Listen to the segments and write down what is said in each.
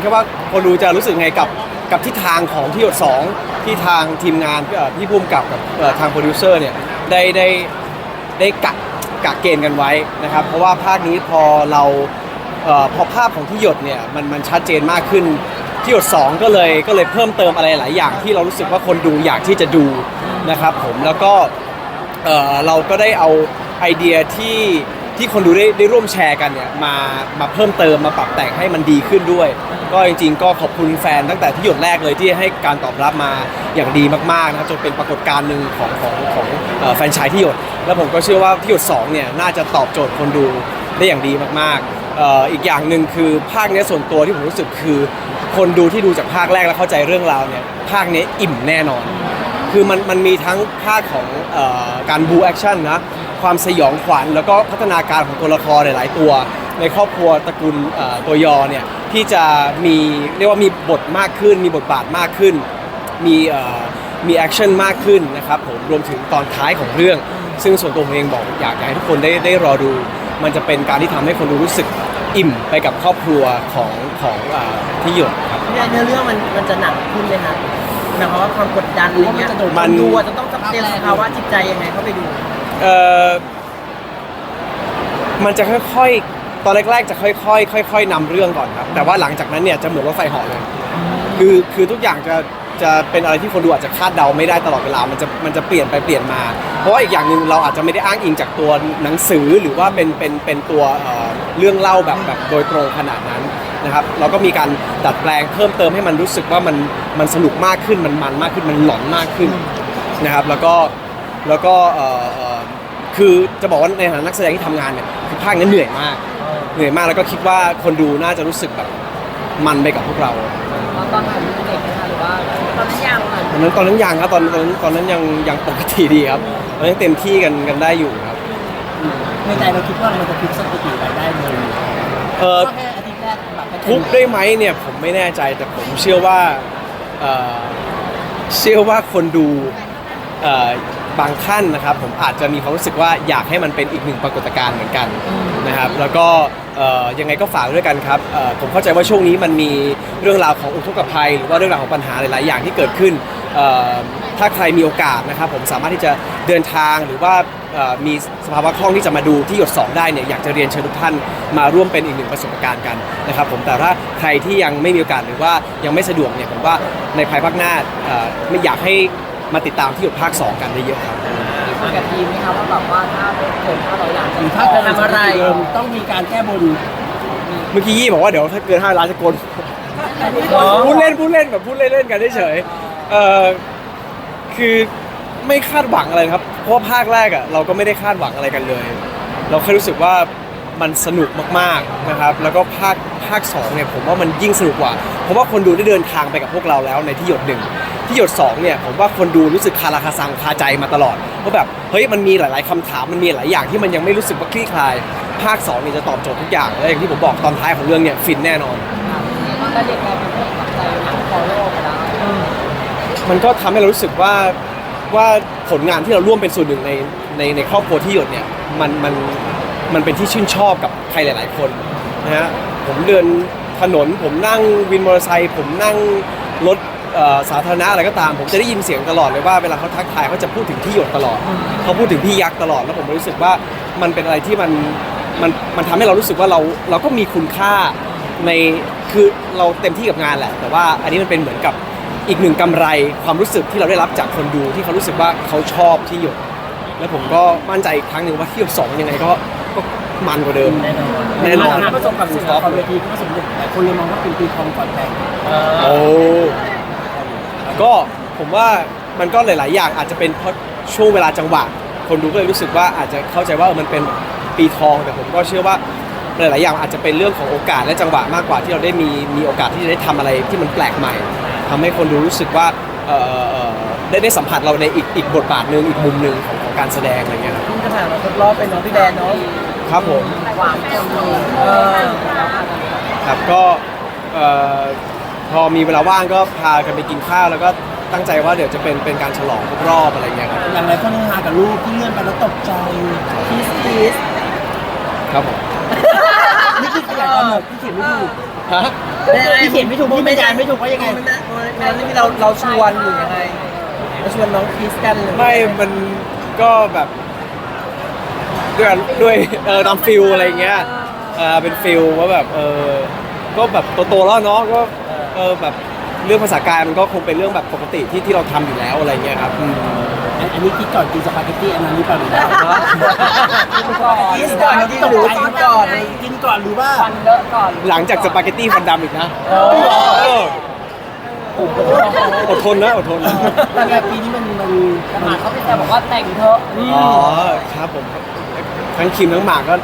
แค่ว่าคนดูจะรู้สึกไงกับกับทิศทางของที่หยดสองที่ทางทีมงานเอ่อพี่ภูมิกับกับเอ่อทางโปรดิวเซอร์เนี่ยได้ได้ได้กะกะเกณฑ์กันไว้นะครับ เพราะว่าภาคนี้พอเราเอ่อพอภาพของที่หยดเนี่ยมันมันชัดเจนมากขึ้น ที่หยดสองก็เลยก็เลยเพิ่มเติมอะไรหลายอย่างที่เรารู้สึกว่าคนดูอยากที่จะดูนะครับผมแล้วก็ เอ่อเราก็ได้เอาไอเดียที่ ที่คนดูได้ได้ร่วมแชร์กันเนี่ยมามาเพิ่มเติมมาปรับแต่งให้มันดีขึ้นด้วย ก็จริง ๆ ก็ขอบคุณแฟนตั้งแต่ที่หยดแรกเลยที่ให้การตอบรับมาอย่างดีมากๆนะครับจนเป็นปรากฏการณ์หนึ่งของของของเอ่อแฟรนไชายที่หยด แล้วผมก็เชื่อว่าที่หยด2เนี่ยน่าจะตอบโจทย์คนดูได้อย่างดีมากๆเอ่ออีกอย่างหนึ่งคือภาคเนี้ยส่วนตัวที่ผมรู้สึกคือ คนดูที่ดูจากภาคแรกแล้วเข้าใจเรื่องราวเนี่ยภาคนี้อิ่มแน่นอน คือมันมันมีทั้งภาคของเออการบูแอคชั่นนะ ความสยองขวัญแล้วก็พัฒนาการของตัวละครหลาย ๆ ตัว ในครอบครัวตระกูลเอ่อตัวยอเนี่ยที่จะมีเรียกว่ามีบทมากขึ้น มีบทบาทมากขึ้น มีเอ่อมีแอคชั่นมากขึ้นนะครับผมรวมถึงตอนท้ายของเรื่อง ซึ่งส่วนตัวผมเองบอกอยากอยากให้ทุกคนได้ได้รอดู มันจะเป็นการที่ทำให้คนดูรู้สึกอิ่มไปกับครอบครัวของของเออที่หยดครับเนี่ยเนื้อเรื่องมันมันจะหนักขึ้นเลยนะหมายความว่าความกดดันอะไรเงี้ยมัน ดูอะจะต้องเตรียมสภาวะจิตใจยังไงเข้าไปดู เอ่อมันจะค่อยๆ ตอนแรกๆ จะค่อยๆ ค่อย ๆนำเรื่องก่อนครับ แต่ว่าหลังจากนั้นเนี่ยจะเหมือนรถไฟเหาะเลย คือคือทุกอย่างจะจะเป็นอะไรที่คนดูอาจจะคาดเดาไม่ได้ตลอดเวลา มันจะมันจะเปลี่ยนไปเปลี่ยนมา เพราะว่าอีกอย่างหนึ่งเราอาจจะไม่ได้อ้างอิงจากตัวหนังสือหรือว่าเป็นเป็นเป็นตัวเอ่อเรื่องเล่าแบบแบบโดยตรงขนาดนั้นนะครับ เราก็มีการดัดแปลงเพิ่มเติมให้มันรู้สึกว่ามันมันสนุกมากขึ้นมันมันมากขึ้นมันหลอนมากขึ้นนะครับ แล้วก็ แล้วก็เอ่อเอ่อคือจะบอกว่าในฐานะนักแสดงที่ทำงานเนี่ยคือภาคนี้เหนื่อยมาก เหนื่อยมากแล้วก็คิดว่าคนดูน่าจะรู้สึกแบบมันไปกับพวกเรา ตอนถ่ายรูปเด็กนะคะหรือว่าตอนนั้นยังค่ะตอนนั้นตอนนั้นยังครับตอนตอนนั้นตอนนั้นยังยังปกติดีครับตอนนั้นยังเต็มที่กันกันได้อยู่ครับในใจเราคิดว่ามันจะพลิกสถิติรายได้เลยเออก็แค่อาทิตย์แรกแบบทุบได้ไหมเนี่ยผมไม่แน่ใจแต่ผมเชื่อว่าเอ่อเชื่อว่าคนดูเอ่อ บางท่านนะครับ ผมอาจจะมีความรู้สึกว่าอยากให้มันเป็นอีกหนึ่งปรากฏการณ์เหมือนกันนะครับแล้วก็เอ่อยังไงก็ฝากด้วยกันครับเอ่อผมเข้าใจว่าช่วงนี้มันมีเรื่องราวของอุทกภัย หรือว่าเรื่องราวของปัญหาหลาย ๆ อย่างที่เกิดขึ้นเอ่อถ้าใครมีโอกาสนะครับผมสามารถที่จะเดินทางหรือว่าเอ่อมีสภาวะคล่องที่จะมาดูที่หยดสองได้เนี่ยอยากจะเรียนเชิญทุกท่านมาร่วมเป็นอีกหนึ่งประสบการณ์กันนะครับผมแต่ถ้าใครที่ยังไม่มีโอกาสหรือว่ายังไม่สะดวกเนี่ยผมว่าในภายภาคหน้าเอ่อไม่อยากให้ มาติดตามที่หยดภาค 2 กันได้เยอะครับ คุยกับทีมไหมคะว่าแบบว่าถ้าเกินห้าร้อยล้านหรือถ้าจะทำอะไรต้องมีการแก้บนเมื่อกี้ยี่บอกว่าเดี๋ยวถ้าเกิน5ล้านจะโกนอ๋อพูดเล่นพูดเล่นแบบพูดเล่นๆกันเฉยๆเอ่อคือไม่คาดหวังอะไรครับ เพราะว่าภาคแรกอะเราก็ไม่ได้คาดหวังอะไรกันเลย เราแค่รู้สึกว่า มันสนุกมากๆนะครับ แล้วก็ภาคภาคสองเนี่ยผมว่ามันยิ่งสนุกกว่า เพราะว่าคนดูได้เดินทางไปกับพวกเราแล้วในที่หยดหนึ่งที่หยดสองเนี่ยผมว่าคนดูรู้สึกคาราคาซังคาใจมาตลอดว่าแบบเฮ้ยมันมีหลาย ๆคำถามมันมีหลายอย่างที่มันยังไม่รู้สึกว่าคลี่คลาย ภาคสองเนี่ยจะตอบโจทย์ทุกอย่างและอย่างที่ผมบอกตอนท้ายของเรื่องเนี่ยฟินแน่นอนมันก็เด็กกลายเป็นคนปักใจหนังฟอลโล่ไปแล้วมันก็ทำให้เรารู้สึกว่าว่าผลงานที่เราร่วมเป็นส่วนหนึ่งในในในครอบครัวที่หยดเนี่ยมันมัน มันเป็นที่ชื่นชอบกับใครหลาย ๆ คนนะฮะผมเดินถนน ผมนั่งวินมอเตอร์ไซค์ผมนั่งรถสาธารณะอะไรก็ตาม ผมจะได้ยินเสียงตลอดเลยว่าเวลาเขาทักทายเขาจะพูดถึงที่หยดตลอดเขาพูดถึงพี่ยักษ์ตลอดแล้วผมรู้สึกว่ามันเป็นอะไรที่มันมันมันทำให้เรารู้สึกว่าเราเราก็มีคุณค่าในคือเราเต็มที่กับงานแหละ แต่ว่าอันนี้มันเป็นเหมือนกับอีกหนึ่งกำไรความรู้สึกที่เราได้รับจากคนดูที่เขารู้สึกว่าเขาชอบที่หยด แล้วผมก็มั่นใจอีกครั้งหนึ่งว่าที่หยดสองยังไงก็ มันกว่าเดิม แน่นอนแน่นอนประสบกับสิ่งละครเวทีก็ประสบหลายคนเลยมองว่าเป็นปีทองก่อนแต่งโอ้ก็ผมว่ามันก็หลาย ๆ อย่างอาจจะเป็นเพราะช่วงเวลาจังหวะ คนดูก็เลยรู้สึกว่าอาจจะเข้าใจว่าเออมันเป็นปีทองแต่ผมก็เชื่อว่าหลาย ๆ อย่างอาจจะเป็นเรื่องของโอกาสและจังหวะมากกว่าที่เราได้มีมีโอกาสที่จะได้ทำอะไรที่มันแปลกใหม่ทำให้คนดูรู้สึกว่าเอ่อเอ่อได้ได้สัมผัสเราในอีกอีกบทบาทหนึ่งอีกมุมหนึ่งของของการแสดงอะไรเงี้ยครับนี่ก็ผ่านมาทดรอบเป็นน้องพี่แดนเนาะ ครับผมหวานเต็มเลยเออครับก็เอ่อพอมีเวลาว่างก็พากันไปกินข้าวแล้วก็ตั้งใจว่าเดี๋ยวจะเป็นเป็นการฉลองครบรอบอะไรเงี้ยครับอย่างไรคนนึงหากับลูกที่เลื่อนไปแล้วตกใจพีสพีสครับผมนี่คือขยายความหมดที่เขียนไม่ถูกฮะพี่เขียนไม่ถูกพี่บรรยายไม่ถูกว่ายังไงมันนะมันนี่เราเราชวนหรือยังไงเราชวนน้องคริสกันหรือไม่มันก็แบบ ด้วยด้วยเออตามฟิลอะไรเงี้ยเออเป็นฟิลว่าแบบเออก็แบบโตๆแล้วเนาะก็เออแบบเรื่องภาษากายมันก็คงเป็นเรื่องแบบปกติที่ที่เราทำอยู่แล้วอะไรเงี้ยครับอืมอันนี้คิดก่อนกินสปาเกตตี้อันนั้นหรือเปล่าหรือว่าคริสก่อนที่หนูกินก่อนในกินก่อนหรือว่าฟันเลอะก่อนหลังจากสปาเกตตี้ฟันดำอีกนะโอ้เอออดทนนะอดทนนะแต่แบบปีนี้มันมันแต่หมาเขาไปแต่บอกว่าแต่งเถอะ อ๋อครับผม ทั้งคิมทั้งหมากก็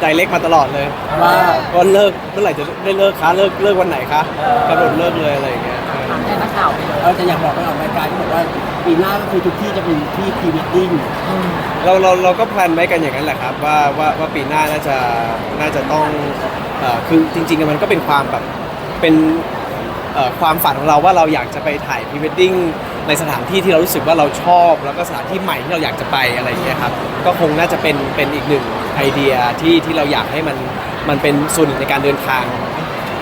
ไดเล็กมาตลอดเลยว่าก็เลิกเมื่อไหร่จะได้เลิกคะเลิกเลิกวันไหนคะกำหนดเลิกเลยอะไรอย่างเงี้ยถามแทนนักข่าวไปเลยเราจะอยากบอกไปออกรายการที่บอกว่าปีหน้าก็คือทุกที่จะเป็นที่พรีเวดดิ้งเราเราเราก็แพลนไว้กันอย่างนั้นแหละครับว่าว่าว่าปีหน้าน่าจะน่าจะต้องเอ่อคือจริงๆมันก็เป็นความแบบเป็นเอ่อความฝันของเราว่าเราอยากจะไปถ่ายพรีเวดดิ้ง ในสถานที่ที่เรารู้สึกว่าเราชอบ แล้วก็สถานที่ใหม่ที่เราอยากจะไปอะไรอย่างเงี้ยครับก็คงน่าจะเป็นเป็นอีกหนึ่งไอเดียที่ที่เราอยากให้มันมันเป็นส่วนหนึ่งในการเดินทาง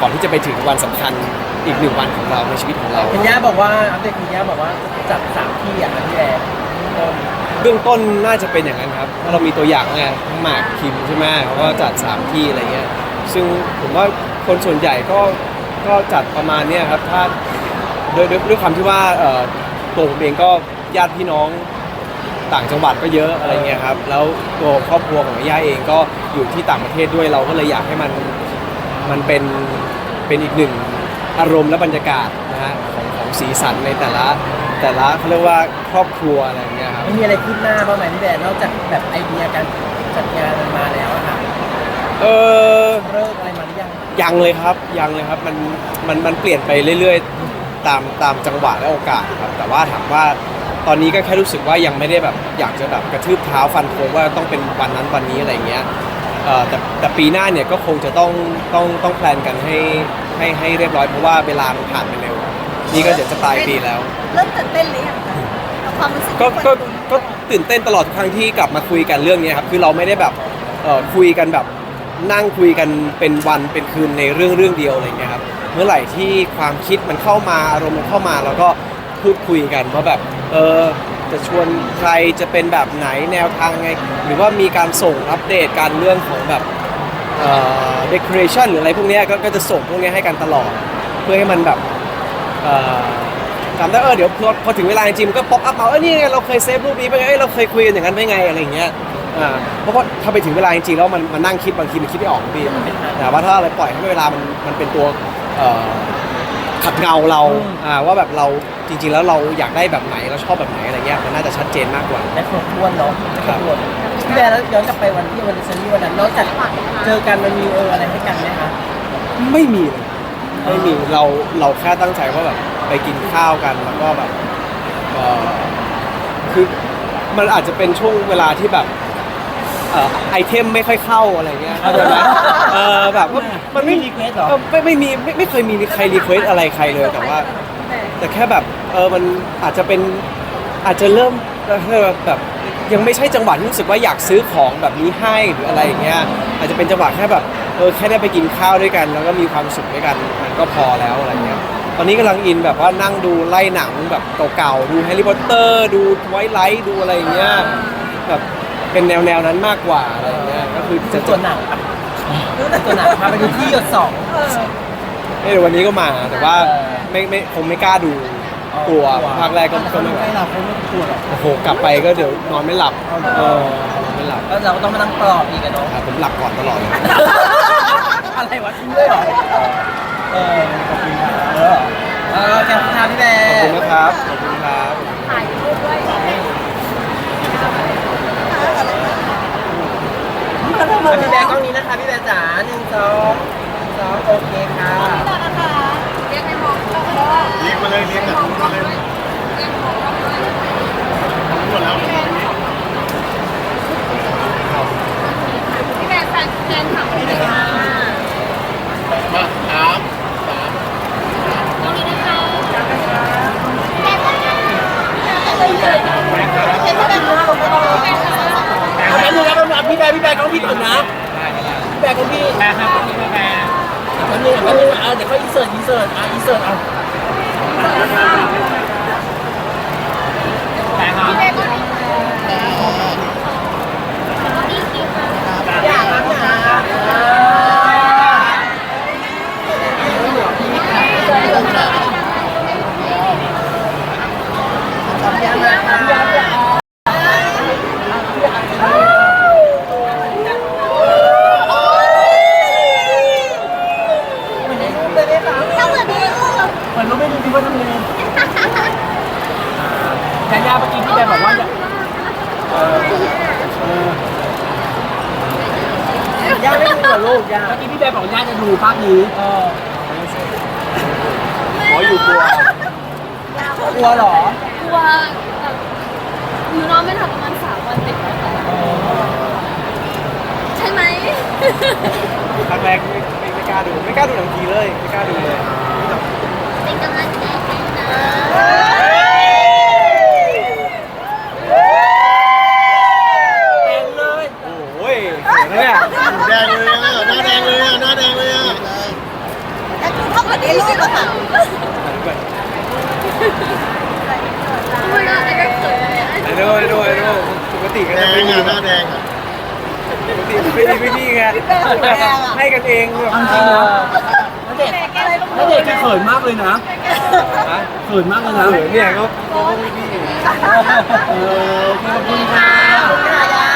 ก่อนที่จะไปถึงวันสำคัญอีกหนึ่งวันของเราในชีวิตของเรา คุณย่าบอกว่าอัปเดตคุณย่าบอกว่าจัดสามที่อะพี่แอนเบื้องต้นน่าจะเป็นอย่างนั้นครับเพราะเรามีตัวอย่างไงทั้งหมากคิมใช่ไหมเขาก็จัด3ที่อะไรเงี้ย ซึ่งผมว่าคนส่วนใหญ่ก็ก็จัดประมาณเนี้ยครับ ถ้าโดยด้วยด้วยความที่ว่าเอ่อ ตัวผมเองก็ญาติพี่น้องต่างจังหวัดก็เยอะอะไรเงี้ยครับ แล้วตัวครอบครัวของย่าเองก็อยู่ที่ต่างประเทศด้วยเราก็เลยอยากให้มันมันเป็นเป็นอีกหนึ่งอารมณ์และบรรยากาศนะฮะของของสีสันในแต่ละแต่ละเขาเรียกว่าครอบครัวอะไรอย่างเงี้ยครับ มันมีอะไรคืบหน้าบ้างไหมพี่แอนนอกจากแบบไอเดียการจัดงานมันมาแล้วอะค่ะเออเลิกอะไรมาหรือยังยังเลยครับยังเลยครับมันมันมันเปลี่ยนไปเรื่อยๆ ตามตามจังหวะและโอกาสครับแต่ว่าถามว่าตอนนี้ก็แค่รู้สึกว่ายังไม่ได้แบบอยากจะแบบกระทืบเท้าฟันโคงว่าต้องเป็นวันนั้นวันนี้อะไรเงี้ยเอ่อแต่แต่ปีหน้าเนี่ยก็คงจะต้องต้องต้องแพลนกันให้ให้ให้เรียบร้อยเพราะว่าเวลามันผ่านไปเร็วนี่ก็เดี๋ยวจะปลายปีแล้ว เริ่มตื่นเต้นหรือยังคะกับความรู้สึกก็ที่ก็คนดู ก็ตื่นเต้นตลอดทุกครั้งที่กลับมาคุยกันเรื่องนี้ครับคือเราไม่ได้แบบเอ่อคุยกันแบบ นั่งคุยกันเป็นวันเป็นคืนในเรื่องเรื่องเดียวอะไรเงี้ยครับเมื่อไหร่ที่ความคิดมันเข้ามาอารมณ์มันเข้ามาเราก็พูดคุยกันว่าแบบเออจะชวนใครจะเป็นแบบไหนแนวทางไง หรือว่ามีการส่งอัปเดตการเรื่องของแบบเอ่อ decoration หรืออะไรพวกเนี้ยก็ก็จะส่งพวกเนี้ยให้กันตลอด เพื่อให้มันแบบเอ่อจำได้เออเดี๋ยวพอพอถึงเวลาจริงๆมันก็ป๊อปอัพมาเออนี่ไงเราเคยเซฟรูปนี้ไปไงเอ้ยเราเคยคุยกันอย่างนั้นได้ไงอะไรอย่างเงี้ย อ่าเพราะว่าถ้าไปถึงเวลาจริงๆแล้วมันมันนั่งคิดบางทีมันคิดไม่ออกพี่แต่ว่าถ้าเราปล่อยให้เวลามันมันเป็นตัวเอ่อขัดเงาเราอ่าว่าแบบเราจริง ๆ แล้วเราอยากได้แบบไหนเราชอบแบบไหนอะไรเงี้ยมันน่าจะชัดเจนมากกว่า และครบถ้วนเนาะครบถ้วนพี่แอนแล้วย้อนกลับไปวันที่วันเซนนี่วันนั้นนอกจากเจอกันมันมีเอออะไรให้กันไหมคะไม่มีเลยไม่มีเราเราแค่ตั้งใจว่าแบบไปกินข้าวกันแล้วก็แบบเอ่อคือมันอาจจะเป็นช่วงเวลาที่แบบ เอ่อไอเทมไม่ค่อยเข้าอะไรเงี้ยเข้าใจไหมเออแบบว่ามันไม่รีเควสหรอเออไม่ไม่มีไม่ไม่เคยมีใครรีเควสอะไรใครเลยแต่ว่า แต่แค่แบบเออมันอาจจะเป็นอาจจะเริ่มเออแบบยังไม่ใช่จังหวะที่รู้สึกว่าอยากซื้อของแบบนี้ให้หรืออะไรอย่างเงี้ยอาจจะเป็นจังหวะแค่แบบเออแค่ได้ไปกินข้าวด้วยกัน แล้วก็มีความสุขด้วยกันมันก็พอแล้วอะไรเงี้ยตอนนี้กำลังอินแบบว่านั่งดูไล่หนังแบบเก่าๆดูแฮร์รี่พอตเตอร์ดูไวท์ไลท์ดูอะไรอย่างเงี้ยแบบ เป็นแนวๆนั้นมากกว่าอะไรอย่างเงี้ยก็คือจะจะตัวหนังอะตัวหนังพาไปดูที่หยดสอง เอ้ยวันนี้ก็มาแต่ว่าเออไม่ไม่คงไม่กล้าดูอ๋อกลัวกลัวภาคแรกก็แต่ก็เขาไม่ไม่ไหวใกล้เราเขาไม่กลัวหรอกโอ้โหกลับไปก็เดี๋ยวนอนไม่หลับเออนอนไม่หลับแล้วเราก็ต้องมานั่งปลอบอีกอะเนาะครับผมหลับก่อนตลอดเลยอะไรวะทิ้งด้วยเหรอ เออขอบคุณครับเออเออแกคุณทาพี่แบขอบคุณร์นะครับขอบคุณครับ ถ่ายรูปด้วย พี่แบร์กล้องนี้นะคะ พี่แบร์จ๋าหนึ่งสองหนึ่งสองโอเคค่ะนะคะเรียกให้มองกล้องด้วย เรียกมาเลยเรียกกับทุกคนเลย เรียกมองกล้องด้วย หมดแล้ว พี่แบร์แฟนแฟนถามเลยค่ะ มาสามสาม ตรงนี้นะคะแบร์ค่ะเห็นไหมพี่แบร์ค่ะ เอาแป๊บนึงนะแป๊บนึง พี่แบร์พี่แบร์กล้องพี่ก่อนนะพี่แบร์กล้องพี่แม่ครับพี่แม่แป๊บนึนึงแป๊บนึงอะเดี๋ยวค่อยอินเสิร์ตอินเสิร์ตอะอินเสิร์ตเอาแต่ครับ พี่เบก็ดีก็ดีคิวค่ะ อยากรักนะ ถ้าเหมือนนี้ลูก เหมือนเราไม่ดูดีว่าทำไงยาย่าเมื่อกี้พี่แบมบอกว่าอยาก ย่าไม่ดูเหร อลูกย่าเมื่อกี้พี่แบมบอกย่าจะดูภาพนี้เออขออยู่กลัว กลัวเหรอกลัวแบบหนูนอนไม่หลับประมาณสามวันติดแล้วค่ะใช่ไหม ครั้งแรกไม่ไม่ไม่กล้าดูไม่กล้าดูหนังผีเลยไม่กล้าดูเลย เป็นกำลังใจให้นะ แต่งเลย โอ้ยเขินนะเนี่ย แดงเลยอะหน้าแดงเลยอะหน้าแดงเลยอะ แล้วคุณเข้ากับ ในรูปอะค่ะไม่น่าจะได้เกิดเลยไอ้ดูไอ้ดูไอ้ดูปกติก็แดจะงไม่มีอะหน้าแดงอะปกติไม่มีไม่มีไงให้กันเองแบบเอาจริงนะณเดชน์ณเดชน์จะเขินมากเลยนะฮะเขินมากเลยนะเขินเนี่ยก็ก็ไม่มีเออขอบคุณค่ะ